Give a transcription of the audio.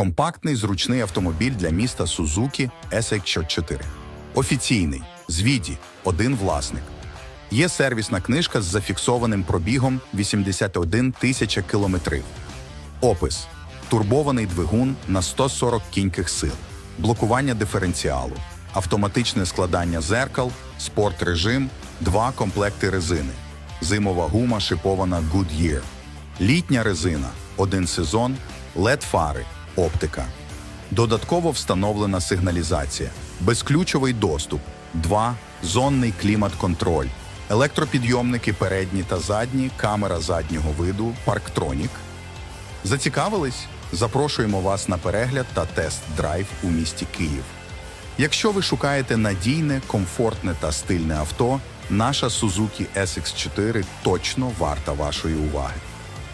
Компактний зручний автомобіль для міста Suzuki SX4. Офіційний. З віді. Один власник. Є сервісна книжка з зафіксованим пробігом 81 тисяча кілометрів. Опис: турбований двигун на 140 кіньких сил, блокування диференціалу, автоматичне складання зеркал, спорт-режим, два комплекти резини, зимова гума шипована Goodyear, літня резина, один сезон, led фари оптика. Додатково встановлена сигналізація, безключовий доступ, 2. зонний клімат-контроль, електропідйомники передні та задні, камера заднього виду, парктронік. Зацікавились? Запрошуємо вас на перегляд та тест-драйв у місті Київ. Якщо ви шукаєте надійне, комфортне та стильне авто, наша Suzuki SX4 точно варта вашої уваги.